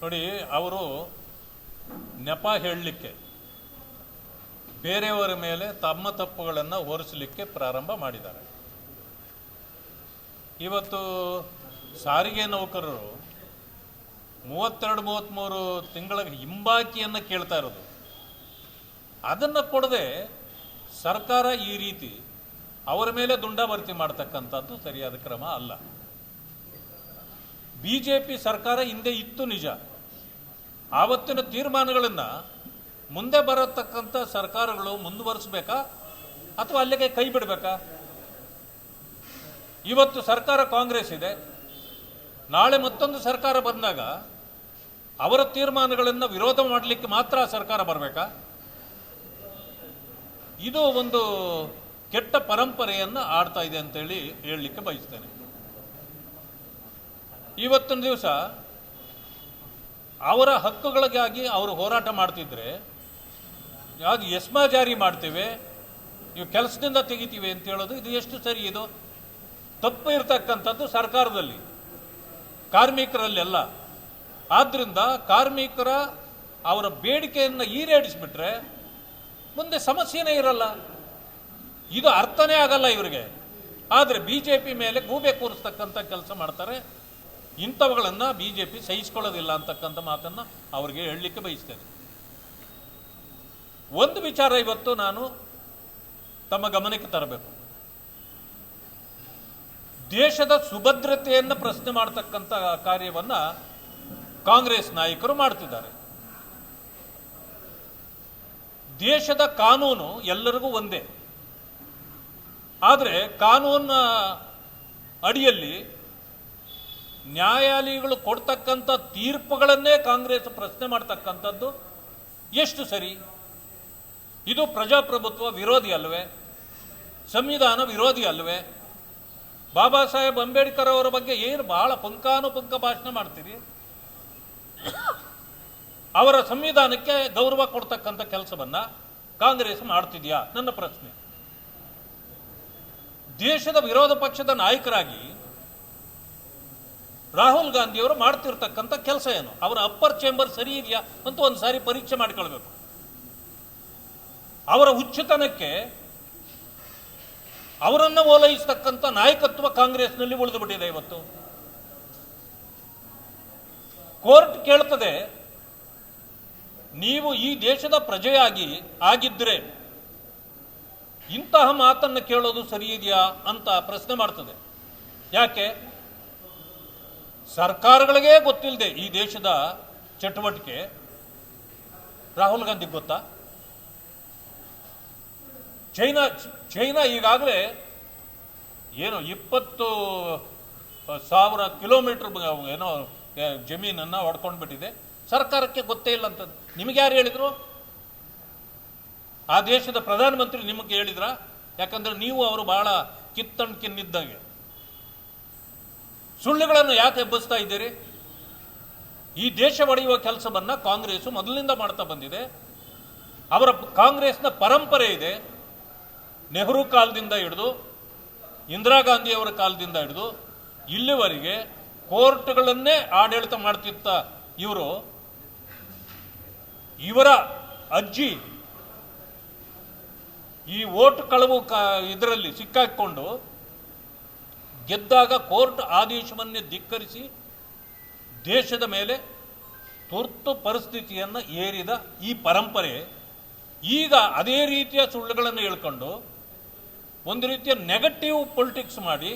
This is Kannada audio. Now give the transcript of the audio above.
ನೋಡಿ, ಅವರು ನೆಪ ಹೇಳಲಿಕ್ಕೆ, ಬೇರೆಯವರ ಮೇಲೆ ತಮ್ಮ ತಪ್ಪುಗಳನ್ನು ಹೊರಿಸಲಿಕ್ಕೆ ಪ್ರಾರಂಭ ಮಾಡಿದ್ದಾರೆ. ಇವತ್ತು ಸಾರಿಗೆ ನೌಕರರು ಮೂವತ್ತೆರಡು, ಮೂವತ್ತ್ಮೂರು ತಿಂಗಳ ಹಿಂಬಾಕಿಯನ್ನು ಕೇಳ್ತಾ ಇರೋದು. ಅದನ್ನು ಕೊಡದೆ ಸರ್ಕಾರ ಈ ರೀತಿ ಅವರ ಮೇಲೆ ದುಂಡಾವರ್ತಿ ಮಾಡ್ತಕ್ಕಂಥದ್ದು ಸರಿಯಾದ ಕ್ರಮ ಅಲ್ಲ. ಬಿ ಜೆ ಪಿ ಸರ್ಕಾರ ಹಿಂದೆ ಇತ್ತು ನಿಜ. ಆವತ್ತಿನ ತೀರ್ಮಾನಗಳನ್ನು ಮುಂದೆ ಬರತಕ್ಕಂಥ ಸರ್ಕಾರಗಳು ಮುಂದುವರಿಸಬೇಕಾ? ಅಥವಾ ಅಲ್ಲಿಗೆ ಕೈ ಬಿಡಬೇಕಾ? ಇವತ್ತು ಸರ್ಕಾರ ಕಾಂಗ್ರೆಸ್ ಇದೆ. ನಾಳೆ ಮತ್ತೊಂದು ಸರ್ಕಾರ ಬಂದಾಗ ಅವರ ತೀರ್ಮಾನಗಳನ್ನು ವಿರೋಧ ಮಾಡಲಿಕ್ಕೆ ಮಾತ್ರ ಸರ್ಕಾರ ಬರಬೇಕಾ? ಇದು ಒಂದು ಕೆಟ್ಟ ಪರಂಪರೆಯನ್ನು ಆಡ್ತಾ ಇದೆ ಅಂತೇಳಿ ಹೇಳಲಿಕ್ಕೆ ಬಯಸ್ತೇನೆ. ಇವತ್ತಿನ ದಿವಸ ಅವರ ಹಕ್ಕುಗಳಿಗಾಗಿ ಅವರು ಹೋರಾಟ ಮಾಡ್ತಿದ್ರೆ ಯಾವುದು ಎಸ್ಮಾ ಜಾರಿ ಮಾಡ್ತೇವೆ ಇವು ಕೆಲಸದಿಂದ ತೆಗಿತೀವಿ ಅಂತ ಹೇಳೋದು, ಇದು ಎಷ್ಟು ಸರಿ ಇದು? ತಪ್ಪು ಇರತಕ್ಕಂಥದ್ದು ಸರ್ಕಾರದಲ್ಲಿ, ಕಾರ್ಮಿಕರಲ್ಲೆಲ್ಲ. ಆದ್ದರಿಂದ ಕಾರ್ಮಿಕರ ಅವರ ಬೇಡಿಕೆಯನ್ನು ಈಡೇರಿಸಿಬಿಟ್ರೆ ಮುಂದೆ ಸಮಸ್ಯೆನೇ ಇರಲ್ಲ. ಇದು ಅರ್ಥನೇ ಆಗಲ್ಲ ಇವರಿಗೆ. ಆದರೆ ಬಿ ಜೆ ಪಿ ಮೇಲೆ ಗೂಬೆ ಕೂರಿಸ್ತಕ್ಕಂಥ ಕೆಲಸ ಮಾಡ್ತಾರೆ. ಇಂಥವುಗಳನ್ನು ಬಿ ಜೆ ಪಿ ಸಹಿಸ್ಕೊಳ್ಳೋದಿಲ್ಲ ಅಂತಕ್ಕಂಥ ಮಾತನ್ನು ಅವರಿಗೆ ಹೇಳಲಿಕ್ಕೆ ಬಯಸ್ತೇನೆ. ಒಂದು ವಿಚಾರ ಇವತ್ತು ನಾನು ತಮ್ಮ ಗಮನಕ್ಕೆ ತರಬೇಕು. ದೇಶದ ಸುಭದ್ರತೆಯನ್ನು ಪ್ರಶ್ನೆ ಮಾಡತಕ್ಕಂಥ ಕಾರ್ಯವನ್ನ ಕಾಂಗ್ರೆಸ್ ನಾಯಕರು ಮಾಡ್ತಿದ್ದಾರೆ. ದೇಶದ ಕಾನೂನು ಎಲ್ಲರಿಗೂ ಒಂದೇ. ಆದರೆ ಕಾನೂನ ಅಡಿಯಲ್ಲಿ ನ್ಯಾಯಾಲಯಗಳು ಕೊಡ್ತಕ್ಕಂಥ ತೀರ್ಪುಗಳನ್ನೇ ಕಾಂಗ್ರೆಸ್ ಪ್ರಶ್ನೆ ಮಾಡ್ತಕ್ಕಂಥದ್ದು ಎಷ್ಟು ಸರಿ? ಇದು ಪ್ರಜಾಪ್ರಭುತ್ವ ವಿರೋಧಿ ಅಲ್ವೇ? ಸಂವಿಧಾನ ವಿರೋಧಿ ಅಲ್ವೇ? ಬಾಬಾ ಸಾಹೇಬ್ ಅಂಬೇಡ್ಕರ್ ಅವರ ಬಗ್ಗೆ ಏನು ಬಹಳ ಪಂಕಾನುಪಂಕ ಭಾಷಣ ಮಾಡ್ತೀರಿ? ಅವರ ಸಂವಿಧಾನಕ್ಕೆ ಗೌರವ ಕೊಡ್ತಕ್ಕಂಥ ಕೆಲಸವನ್ನ ಕಾಂಗ್ರೆಸ್ ಮಾಡ್ತಿದ್ಯಾ? ನನ್ನ ಪ್ರಶ್ನೆ. ದೇಶದ ವಿರೋಧ ಪಕ್ಷದ ನಾಯಕರಾಗಿ ರಾಹುಲ್ ಗಾಂಧಿ ಅವರು ಮಾಡ್ತಿರ್ತಕ್ಕಂಥ ಕೆಲಸ ಏನು? ಅವರ ಅಪ್ಪರ್ ಚೇಂಬರ್ ಸರಿ ಇದೆಯಾ ಅಂತ ಒಂದು ಸಾರಿ ಪರೀಕ್ಷೆ ಮಾಡಿಕೊಳ್ಬೇಕು. ಅವರ ಹುಚ್ಚುತನಕ್ಕೆ ಅವರನ್ನು ಓಲೈಸ್ತಕ್ಕಂಥ ನಾಯಕತ್ವ ಕಾಂಗ್ರೆಸ್ನಲ್ಲಿ ಉಳಿದು ಬಿಟ್ಟಿದೆ ಇವತ್ತು. ಕೋರ್ಟ್ ಕೇಳ್ತದೆ, ನೀವು ಈ ದೇಶದ ಪ್ರಜೆಯಾಗಿ ಆಗಿದ್ರೆ ಇಂತಹ ಮಾತನ್ನು ಕೇಳೋದು ಸರಿ ಇದೆಯಾ ಅಂತ ಪ್ರಶ್ನೆ ಮಾಡ್ತದೆ. ಯಾಕೆ? ಸರ್ಕಾರಗಳಿಗೇ ಗೊತ್ತಿಲ್ಲದೆ ಈ ದೇಶದ ಚಟುವಟಿಕೆ ರಾಹುಲ್ ಗಾಂಧಿ ಗೊತ್ತಾ? ಚೈನಾ ಚೈನಾ ಈಗಾಗಲೇ ಏನು ಇಪ್ಪತ್ತು ಸಾವಿರ ಕಿಲೋಮೀಟರ್ ಏನೋ ಜಮೀನನ್ನು ಹೊಡ್ಕೊಂಡು ಬಿಟ್ಟಿದೆ. ಸರ್ಕಾರಕ್ಕೆ ಗೊತ್ತೇ ಇಲ್ಲ ಅಂತ ನಿಮಗೆ ಯಾರು ಹೇಳಿದ್ರು? ಆ ದೇಶದ ಪ್ರಧಾನಮಂತ್ರಿ ನಿಮಗೆ ಹೇಳಿದ್ರ? ಯಾಕಂದ್ರೆ ನೀವು ಅವರು ಬಹಳ ಕಿತ್ತಣ್ ಕಿನ್ನಿದ್ದಂಗೆ. ಸುಳ್ಳುಗಳನ್ನು ಯಾಕೆ ಎಬ್ಬಿಸ್ತಾ ಇದ್ದೀರಿ? ಈ ದೇಶ ಒಡೆಯುವ ಕೆಲಸವನ್ನು ಕಾಂಗ್ರೆಸ್ ಮೊದಲಿನಿಂದ ಮಾಡ್ತಾ ಬಂದಿದೆ. ಅವರ ಕಾಂಗ್ರೆಸ್ನ ಪರಂಪರೆ ಇದೆ. ನೆಹರು ಕಾಲದಿಂದ ಹಿಡಿದು, ಇಂದಿರಾ ಗಾಂಧಿಯವರ ಕಾಲದಿಂದ ಹಿಡಿದು, ಇಲ್ಲಿವರೆಗೆ ಕೋರ್ಟ್ಗಳನ್ನೇ ಆಡಳಿತ ಮಾಡ್ತಿತ್ತ ಇವರು, ಇವರ ಅಜ್ಜಿ ಈ ಓಟ್ ಕಳವು ಇದರಲ್ಲಿ ಸಿಕ್ಕಾಕೊಂಡು ಗೆದ್ದಾಗ ಕೋರ್ಟ್ ಆದೇಶವನ್ನೇ ಧಿಕ್ಕರಿಸಿ ದೇಶದ ಮೇಲೆ ತುರ್ತು ಪರಿಸ್ಥಿತಿಯನ್ನು ಏರಿದ ಈ ಪರಂಪರೆ ಈಗ ಅದೇ ರೀತಿಯ ಸುಳ್ಳುಗಳನ್ನು ಹೇಳ್ಕೊಂಡು ಒಂದು ರೀತಿಯ ನೆಗೆಟಿವ್ ಪೊಲಿಟಿಕ್ಸ್ ಮಾಡಿ